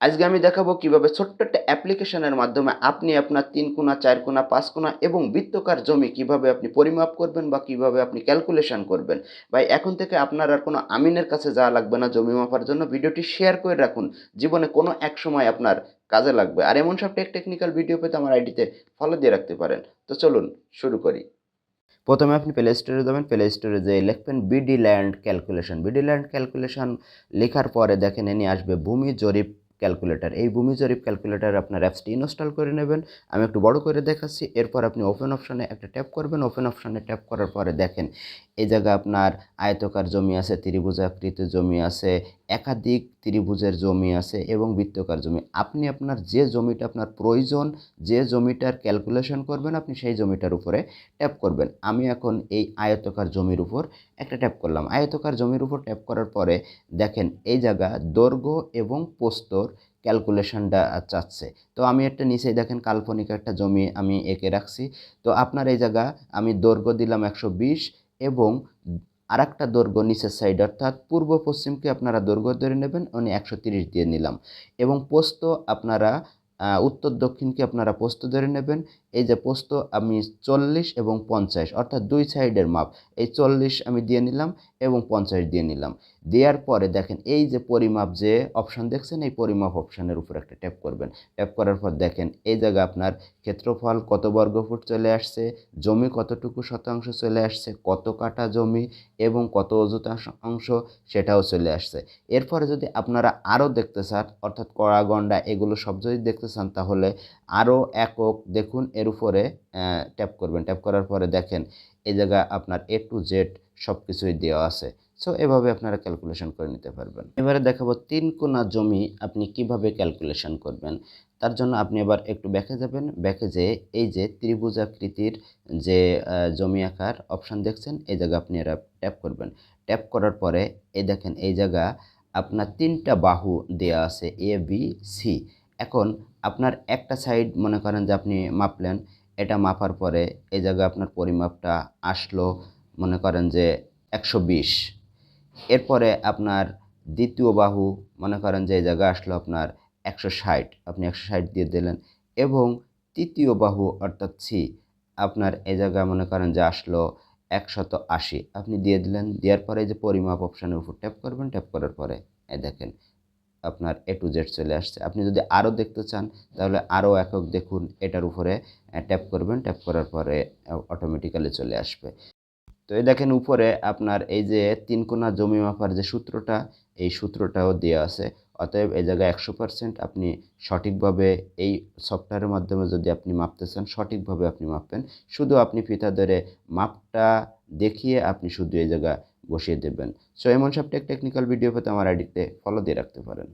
আজকে আমি দেখাবো কীভাবে ছোট্ট একটা অ্যাপ্লিকেশনের মাধ্যমে আপনি আপনার তিন কোণা চার কোণা পাঁচ কোণা এবং বৃত্তকার জমি কীভাবে আপনি পরিমাপ করবেন বা কীভাবে আপনি ক্যালকুলেশন করবেন। ভাই, এখন থেকে আপনার আর কোনো আমিনের কাছে যাওয়া লাগবে না জমি মাপার জন্য। ভিডিওটি শেয়ার করে রাখুন। জীবনে কোনো এক সময় আপনার কাজে লাগবে। আর এমন সব টেক টেকনিক্যাল ভিডিও পেতে আমার আইডিতে ফলো দিয়ে রাখতে পারেন। তো চলুন শুরু করি। প্রথমে আপনি প্লে স্টোরে যাবেন। প্লে স্টোরে যেয়ে লিখবেন BD land calculation BD land calculation লেখার পরে দেখেন এনে আসবে ভূমি, জরিপ ক্যালকুলেটর এই ভূমি জরিপ ক্যালকুলেটর আপনার অ্যাপসটি ইনস্টল করে নেবেন। আমি একটু বড় করে দেখাচ্ছি। এরপর আপনি ওপেন অপশানে একটা ট্যাপ করবেন। ওপেন অপশানে ট্যাপ করার পরে দেখেন, এই জায়গায় আপনার আয়তকার জমি আছে, ত্রিভুজাকৃত জমি আছে, একাধিক ত্রিভুজের জমি আছে এবং বৃত্তকার জমি। আপনি আপনার যে জমিটা আপনার প্রয়োজন, যে জমিটার ক্যালকুলেশন করবেন, আপনি সেই জমিটার উপরে ট্যাপ করবেন। আমি এখন এই আয়তকার জমির উপর একটা ট্যাপ করলাম। আয়তকার জমির উপর ট্যাপ করার পরে দেখেন এই জায়গা দৈর্ঘ্য এবং পোস্তর ক্যালকুলেশনটা চাচ্ছে। তো আমি একটা নিচেই দেখেন কাল্পনিক একটা জমি আমি এঁকে রাখছি। তো আপনার এই জায়গা আমি দৈর্ঘ্য দিলাম একশো বিশ এবং আর একটা দৈর্ঘ্য নিচের সাইড অর্থাৎ পূর্ব পশ্চিমকে আপনারা দৈর্ঘ্য ধরে নেবেন, উনি একশো তিরিশ দিয়ে নিলাম। এবং পোস্ত আপনারা উত্তর দক্ষিণকে আপনারা পোস্ত ধরে নেবেন। এই যে পোস্ত, আমি চল্লিশ এবং পঞ্চাশ, অর্থাৎ দুই সাইডের মাপ, এই চল্লিশ আমি দিয়ে নিলাম। এবং পঞ্চাশ দিয়ে নিলাম। দেওয়ার পরে দেখেন এই যে পরিমাপ যে অপশান দেখছেন, এই পরিমাপ অপশানের উপর একটা ট্যাপ করবেন। ট্যাপ করার পর দেখেন এই জায়গা আপনার ক্ষেত্রফল কত বর্গফুট চলে আসছে, জমি কতটুকু শতাংশ চলে আসছে, কত কাটা জমি এবং কত অংশ সেটাও চলে আসছে। এরপরে যদি আপনারা আরও দেখতে চান, অর্থাৎ কড়া গন্ডা এগুলো সব যদি দেখতে চান, তাহলে আরও একক দেখুন, এর উপরে ট্যাপ করবেন। ট্যাপ করার পরে দেখেন এই জায়গা আপনার এ টু জেড সব কিছুই দেওয়া আছে। সো এভাবে আপনারা ক্যালকুলেশন করে নিতে পারবেন। এবারে দেখাবো তিন কোণা জমি আপনি কীভাবে ক্যালকুলেশন করবেন। তার জন্য আপনি এবার একটু ব্যাকে যাবেন। ব্যাকে যেয়ে এই যে ত্রিভুজাকৃতির যে জমি আকার অপশান দেখছেন, এই জায়গা আপনি এরা ট্যাপ করবেন। ট্যাপ করার পরে এই দেখেন, এই জায়গা আপনার তিনটা বাহু দেয়া আছে এ বি সি এখন আপনার একটা সাইড মনে করেন যে আপনি মাপলেন, এটা মাপার পরে এই জায়গায় আপনার পরিমাপটা আসলো। মনে করেন যে একশো বিশ। এরপরে আপনার দ্বিতীয় বাহু মনে করেন যে এই জায়গায় আসলো আপনার একশো ষাট। আপনি একশো ষাট দিয়ে দিলেন এবং তৃতীয় বাহু অর্থাৎ সি আপনার এই জায়গায় মনে করেন যে আসলো একশত আশি। আপনি দিয়ে দিলেন, দেওয়ার পরে যে পরিমাপ অপশানের উপর ট্যাপ করবেন, ট্যাপ করার পরে এই দেখেন আপনার এ টু জেড চলে আসছে। আপনি যদি আরও দেখতে চান, তাহলে আরও একক দেখুন, এটার উপরে ট্যাপ করবেন, ট্যাপ করার পরে অটোমেটিক্যালি চলে আসবে। তো এই দেখেন উপরে আপনার এই যে তিন কোণা জমি মাপার যে সূত্রটা, এই সূত্রটাও দেওয়া আছে। অতএব এই জায়গায় একশো পার্সেন্ট আপনি সঠিকভাবে এই সফটওয়্যারের মাধ্যমে যদি আপনি মাপতে চান, সঠিকভাবে আপনি মাপবেন। শুধু আপনি ফিতা ধরে মাপটা দেখিয়ে আপনি শুধু এই জায়গা বসিয়ে দেবেন। সো এমন সব টেক টেকনিক্যাল ভিডিও পেতে আমার আইডিতে ফলো দিয়ে রাখতে পারেন।